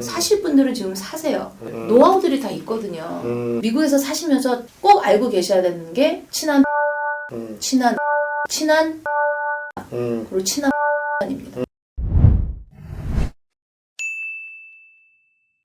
사실 분들은 지금 사세요. 음. 노하우들이 다 있거든요. 음, 미국에서 사시면서 꼭 알고 계셔야 되는 게 친한 음, 친한 친한 음. 그리고 친한 입니다.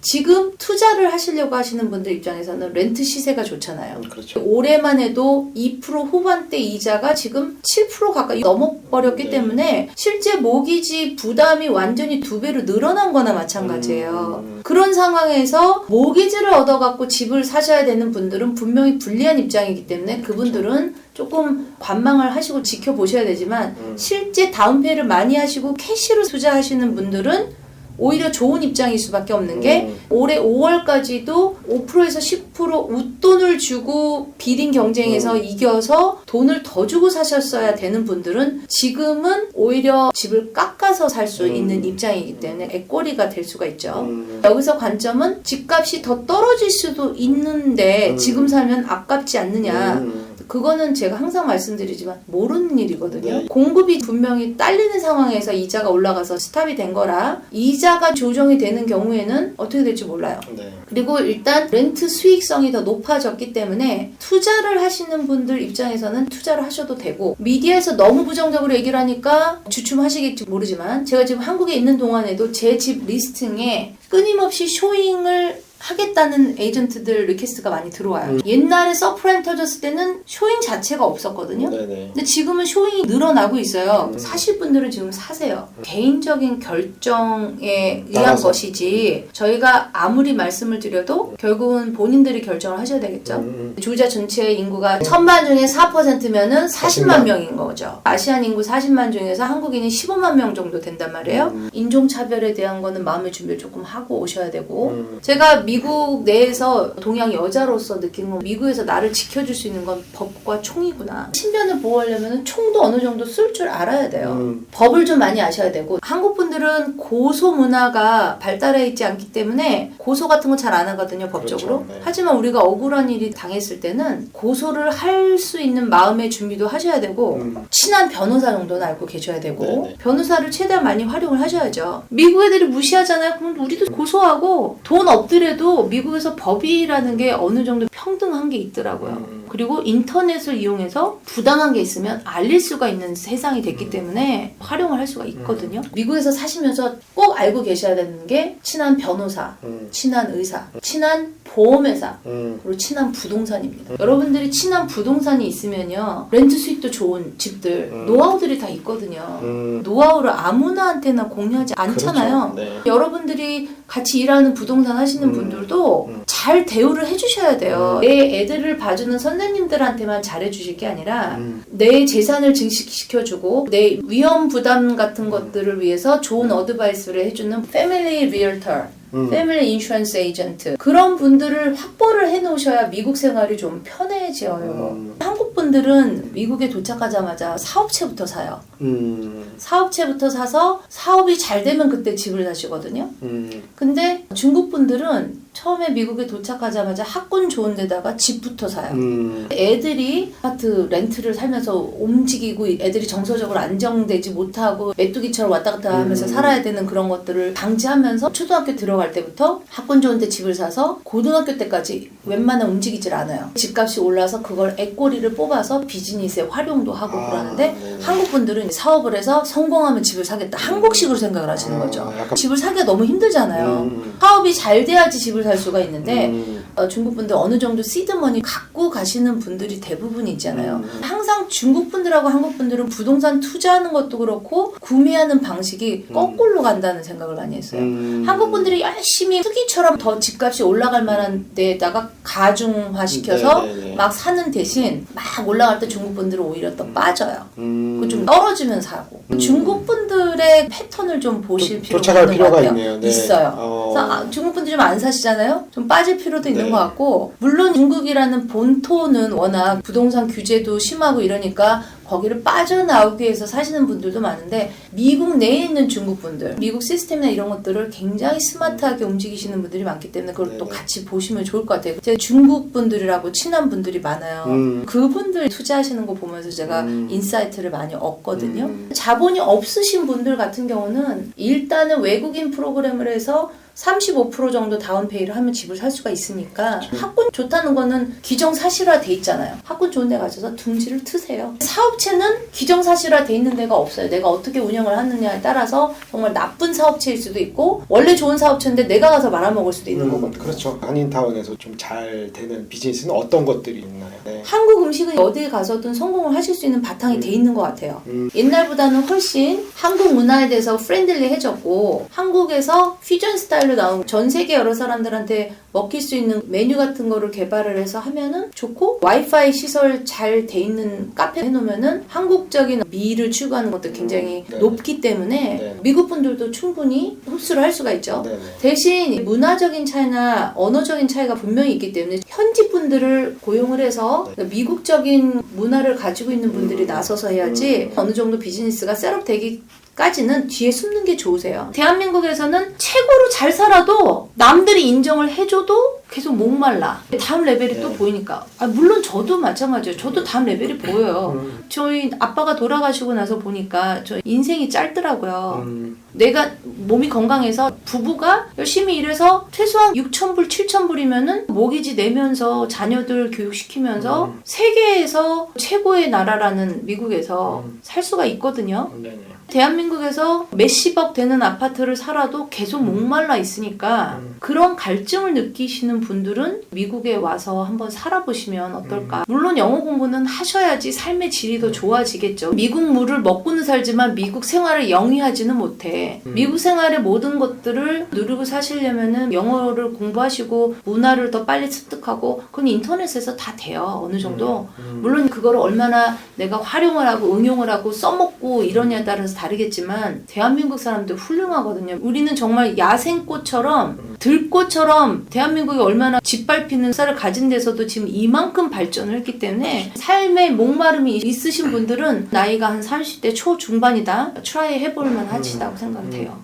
지금 투자를 하시려고 하시는 분들 입장에서는 렌트 시세가 좋잖아요. 그렇죠. 올해만 해도 2% 후반대 이자가 지금 7% 가까이 넘어버렸기 네. 때문에 실제 모기지 부담이 완전히 두 배로 늘어난 거나 마찬가지예요. 음. 그런 상황에서 모기지를 얻어갖고 집을 사셔야 되는 분들은 분명히 불리한 입장이기 때문에 그분들은 조금 관망을 하시고 지켜보셔야 되지만 음. 실제 다운페이를 많이 하시고 캐시로 투자하시는 분들은 오히려 좋은 입장일 수밖에 없는 게 음. 올해 5월까지도 5%에서 10% 웃돈을 주고 비딩 경쟁에서 음. 이겨서 돈을 더 주고 사셨어야 되는 분들은 지금은 오히려 집을 깎아서 살수 음. 있는 입장이기 때문에 애꼬리가 될 수가 있죠. 음. 여기서 관점은 집값이 더 떨어질 수도 있는데 음. 지금 사면 아깝지 않느냐. 음. 그거는 제가 항상 말씀드리지만 모르는 일이거든요. 네. 공급이 분명히 딸리는 상황에서 이자가 올라가서 스탑이 된 거라 이자가 조정이 되는 경우에는 어떻게 될지 몰라요. 네. 그리고 일단 렌트 수익성이 더 높아졌기 때문에 투자를 하시는 분들 입장에서는 투자를 하셔도 되고 미디어에서 너무 부정적으로 얘기를 하니까 주춤하시겠지 모르지만 제가 지금 한국에 있는 동안에도 제 집 리스팅에 끊임없이 쇼잉을 하겠다는 에이전트들 리퀘스트가 많이 들어와요. 음. 옛날에 서프라임 터졌을 때는 쇼잉 자체가 없었거든요. 네네. 근데 지금은 쇼잉이 늘어나고 있어요. 음. 사실 분들은 지금 사세요. 개인적인 결정에 의한 따라서. 것이지 저희가 아무리 말씀을 드려도 결국은 본인들이 결정을 하셔야 되겠죠. 음. 주자 전체 인구가 천만 중에 4%면은 40만 40만. 명인 거죠. 아시안 인구 40만 중에서 한국인이 15만 명 정도 된단 말이에요. 음. 인종차별에 대한 거는 마음의 준비를 조금 하고 오셔야 되고 음. 제가 미국 내에서 동양 여자로서 느낀 건 미국에서 나를 지켜줄 수 있는 건 법과 총이구나. 신변을 보호하려면 총도 어느 정도 쓸 줄 알아야 돼요. 음. 법을 좀 많이 아셔야 되고 한국 분들은 고소 문화가 발달해 있지 않기 때문에 고소 같은 거 잘 안 하거든요 법적으로. 그렇죠, 네. 하지만 우리가 억울한 일이 당했을 때는 고소를 할 수 있는 마음의 준비도 하셔야 되고 음. 친한 변호사 정도는 알고 계셔야 되고 네네. 변호사를 최대한 많이 활용을 하셔야죠. 미국 애들이 무시하잖아요. 그럼 우리도 고소하고 돈 없더라도 미국에서 법이라는 게 어느 정도 평등한 게 있더라고요. 음. 그리고 인터넷을 이용해서 부당한 게 있으면 알릴 수가 있는 세상이 됐기 때문에 활용을 할 수가 있거든요. 미국에서 사시면서 꼭 알고 계셔야 되는 게 친한 변호사, 음. 친한 의사, 친한 보험회사, 음. 그리고 친한 부동산입니다. 여러분들이 친한 부동산이 있으면요. 렌트 수익도 좋은 집들, 음. 노하우들이 다 있거든요. 음. 노하우를 아무나한테나 공유하지 않잖아요. 그렇죠. 네. 여러분들이 같이 일하는 부동산 하시는 음. 분들도 음. 잘 대우를 해주셔야 돼요. 음. 내 애들을 봐주는 선생님들한테만 잘해주실 게 아니라 음. 내 재산을 증식시켜주고 내 위험 부담 같은 것들을 위해서 좋은 어드바이스를 해주는 패밀리 리얼터 음. 패밀리 인슈런스 에이전트 그런 분들을 확보를 해놓으셔야 미국 생활이 좀 편해져요. 음. 한국 분들은 미국에 도착하자마자 사업체부터 사요. 음. 사업체부터 사서 사업이 잘 되면 그때 집을 사시거든요. 음. 근데 중국 분들은 처음에 미국에 도착하자마자 학군 좋은 데다가 집부터 사요. 음. 애들이 아파트 렌트를 살면서 움직이고 애들이 정서적으로 안정되지 못하고 메뚜기처럼 왔다 갔다 하면서 음. 살아야 되는 그런 것들을 방지하면서 초등학교 들어갈 때부터 학군 좋은 데 집을 사서 고등학교 때까지 웬만하면 움직이질 않아요. 집값이 올라서 그걸 애꼬리를 뽑 아서 비즈니스에 활용도 하고 아, 그러는데 네네. 한국 분들은 사업을 해서 성공하면 집을 사겠다. 한국식으로 생각을 하시는 아, 거죠. 약간- 집을 사기가 너무 힘들잖아요. 음. 사업이 잘 돼야지 집을 살 수가 있는데 음. 어, 중국 분들 어느 정도 시드머니 갖고 가시는 분들이 대부분 있잖아요. 음. 항상 중국 분들하고 한국 분들은 부동산 투자하는 것도 그렇고 구매하는 방식이 음. 거꾸로 간다는 생각을 많이 했어요. 음. 한국 분들이 열심히 투기처럼 더 집값이 올라갈 만한 데에다가 가중화 시켜서 네네네. 막 사는 대신 막 올라갈 때 중국 분들은 오히려 더 빠져요. 음. 그좀 떨어지면 사고 음. 중국 분들의 패턴을 좀 보실 도- 필요가 있는 것 필요가 같아요. 있네요. 네. 있어요. 어. 그래서 아, 중국 분들이 좀 안 사시잖아요. 좀 빠질 필요도 있는 네. 것 같고 물론 중국이라는 본토는 워낙 부동산 규제도 심하고 이러니까 거기를 빠져나오기 위해서 사시는 분들도 많은데 미국 내에 있는 중국 분들, 미국 시스템이나 이런 것들을 굉장히 스마트하게 움직이시는 분들이 많기 때문에 그걸 또 네네. 같이 보시면 좋을 것 같아요. 제가 중국 분들이라고 친한 분들이 많아요. 음. 그분들 투자하시는 거 보면서 제가 음. 인사이트를 많이 얻거든요. 음. 자본이 없으신 분들 같은 경우는 일단은 외국인 프로그램을 해서 35% 정도 다운페이를 하면 집을 살 수가 있으니까 학군 좋다는 거는 기정사실화 돼 있잖아요. 학군 좋은 데 가셔서 둥지를 트세요. 사업체는 기정사실화 돼 있는 데가 없어요. 내가 어떻게 운영을 하느냐에 따라서 정말 나쁜 사업체일 수도 있고 원래 좋은 사업체인데 내가 가서 말아먹을 수도 있는 음, 거거든요. 그렇죠. 한인타운에서 좀 잘 되는 비즈니스는 어떤 것들이 있나요? 네. 한국 음식은 어디 가서든 성공을 하실 수 있는 바탕이 돼 있는 것 같아요. 음. 옛날보다는 훨씬 한국 문화에 대해서 프렌들리해졌고 한국에서 퓨전 스타일 로 나온 전 세계 여러 사람들한테 먹힐 수 있는 메뉴 같은 거를 개발을 해서 하면은 좋고 와이파이 시설 잘 돼 있는 카페 해놓으면은 한국적인 미를 추구하는 것도 굉장히 네. 높기 때문에 네. 미국 분들도 충분히 흡수를 할 수가 있죠. 네네. 대신 문화적인 차이나 언어적인 차이가 분명히 있기 때문에 현지 분들을 고용을 해서 미국적인 문화를 가지고 있는 분들이 음. 나서서 해야지 어느 정도 비즈니스가 셋업되기 까지는 뒤에 숨는 게 좋으세요. 대한민국에서는 최고로 잘 살아도 남들이 인정을 해줘도 계속 목말라. 다음 레벨이 또 네. 보이니까. 아, 물론 저도 마찬가지예요. 저도 다음 레벨이 보여요. 음, 저희 아빠가 돌아가시고 나서 보니까 저 인생이 짧더라고요. 음, 내가 몸이 건강해서 부부가 열심히 일해서 최소한 6천불, 7천불이면은 모기지 내면서 자녀들 교육시키면서 음. 세계에서 최고의 나라라는 미국에서 음. 살 수가 있거든요. 네네. 대한민국에서 몇십억 되는 아파트를 살아도 계속 목말라 있으니까 음. 그런 갈증을 느끼시는 분들은 미국에 와서 한번 살아보시면 어떨까. 물론 영어 공부는 하셔야지 삶의 질이 더 좋아지겠죠. 미국 물을 먹고는 살지만 미국 생활을 영위하지는 못해. 음. 미국 생활의 모든 것들을 누리고 사시려면은 영어를 공부하시고 문화를 더 빨리 습득하고 그건 인터넷에서 다 돼요. 어느 정도. 음, 물론 그거를 얼마나 내가 활용을 하고 응용을 하고 써먹고 이러냐에 따라서 다르겠지만 대한민국 사람들 훌륭하거든요. 우리는 정말 야생꽃처럼 들꽃처럼 대한민국이 얼마나 짓밟히는 쌀을 가진 데서도 지금 이만큼 발전을 했기 때문에 삶의 목마름이 있으신 분들은 나이가 한 30대 초중반이다 트라이 해볼 만하시다고 생각돼요.